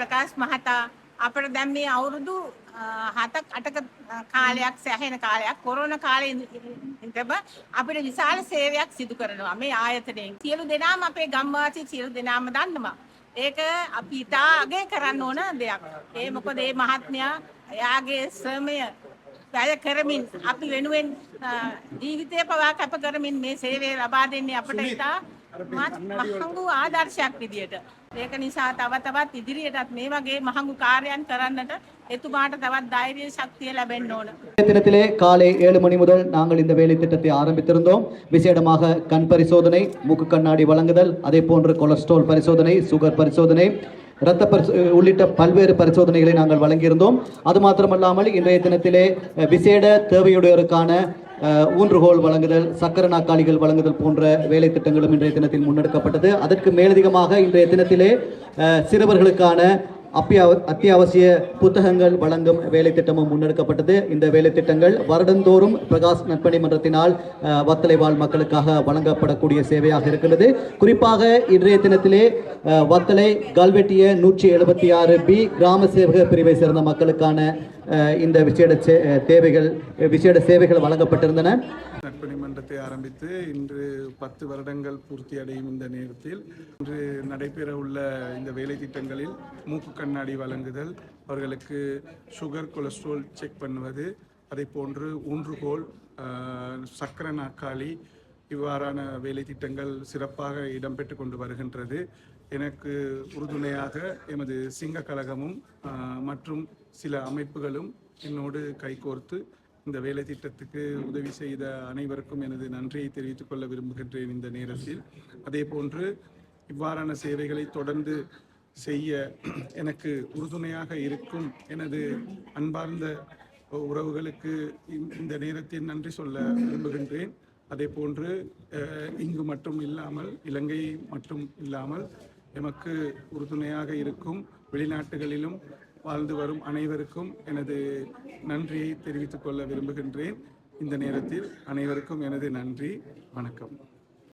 ප්‍රකාශ් මහතා අපට දැන් මේ අවුරුදු හතක් අටක කාලයක් සෑහෙන කාලයක් කොරෝන කාලේ ඉඳම අපිට විශාල සේවයක් සිදු කරනවා මේ ආයතනයෙන්. සියලු දෙනාම අපේ ගම්වාසී සියලු දෙනාම දන්නවා. ඒක අපි ඉතා අගය කරන්න ඕන දෙයක්. ඒ මොකද මේ මහත්මයා එයාගේ ශ්‍රමය වැය කරමින් අපි වෙනුවෙන් ජීවිතය පවා කැප කරමින් මේ සේවය ලබා දෙන්නේ අපට ඉතා මහඟු ආදර්ශයක් විදියට. ඒක නිසා තව තවත් ඉදිරියටත් මේ වගේ මහඟු කාර්යයන් කරන්නට එතුමාට තවත් ධෛර්ය ශක්තිය ලැබෙන්න ඕන. இன்றைய தினத்திலே காலை ஏழு மணி முதல் நாங்கள் இந்த வேலை திட்டத்தை ஆரம்பித்திருந்தோம் விசேடமாக கண் பரிசோதனை மூக்கு கண்ணாடி வழங்குதல் அதே போன்று கொலஸ்ட்ரால் பரிசோதனை சுகர் பரிசோதனை இரத்த பரிசோ உள்ளிட்ட பல்வேறு பரிசோதனைகளை நாங்கள் வழங்கியிருந்தோம் அது மாத்திரமல்லாமல் இன்றைய தினத்திலே அஹ், விசேட தேவையுடையோருக்கான அஹ், ஊன்றுகோல் வழங்குதல் சக்கர நாற்காலிகள் வழங்குதல் போன்ற வேலை திட்டங்களும் இன்றைய தினத்தில் முன்னெடுக்கப்பட்டது. அதற்கு மேலதிகமாக இன்றைய தினத்திலே சிறுவர்களுக்கான அப்பியாவ அத்தியாவசிய புத்தகங்கள் வழங்கும் வேலை திட்டமும் முன்னெடுக்கப்பட்டது. இந்த வேலை திட்டங்கள் வருடந்தோறும் பிரகாஷ் நற்பணி மன்றத்தினால் வத்தலை வாழ் மக்களுக்காக வழங்கப்படக்கூடிய சேவையாக இருக்கிறது குறிப்பாக இன்றைய தினத்திலே வத்தலை கல்வெட்டிய நூற்றி எழுபத்தி ஆறு பி கிராம சேவக பிரிவை சேர்ந்த மக்களுக்கான இந்த விசேட சே- தேவைகள் விசேட சேவைகள் வழங்கப்பட்டிருந்தன. நற்பணி மன்றத்தை ஆரம்பித்து இன்று பத்து வருடங்கள் பூர்த்தி அடையும் இந்த நேரத்தில் இன்று நடைபெற உள்ள இந்த வேலை திட்டங்களில் மூக்கு கண்ணாடி வழங்குதல் அவர்களுக்கு சுகர் கொலஸ்ட்ரால் செக் பண்ணுவது அதை போன்று ஊன்றுகோல் சக்கர நாக்காளி இவ்வாறான வேலை திட்டங்கள் சிறப்பாக இடம்பெற்று கொண்டு வருகின்றது. எனக்கு உறுதுணையாக எமது சிங்க கழகமும் மற்றும் சில அமைப்புகளும் என்னோடு கைகோர்த்து இந்த வேலை திட்டத்துக்கு உதவி செய்த அனைவருக்கும் எனது நன்றியை தெரிவித்துக் கொள்ள விரும்புகின்றேன் இந்த நேரத்தில். அதே போன்று இவ்வாறான சேவைகளை தொடர்ந்து செய்ய எனக்கு உறுதுணையாக இருக்கும் எனது அன்பார்ந்த உறவுகளுக்கு இந்த- நேரத்தில் நன்றி சொல்ல விரும்புகின்றேன். அதே போன்று இங்கு மட்டும் இல்லாமல் இலங்கை மட்டும் இல்லாமல் எமக்கு உறுதுணையாக இருக்கும் வெளிநாட்டுகளிலும் வாழ்ந்து வரும் அனைவருக்கும் எனது நன்றியை தெரிவித்துக் கொள்ள விரும்புகின்றேன். இந்த நேரத்தில் அனைவருக்கும் எனது நன்றி. வணக்கம்.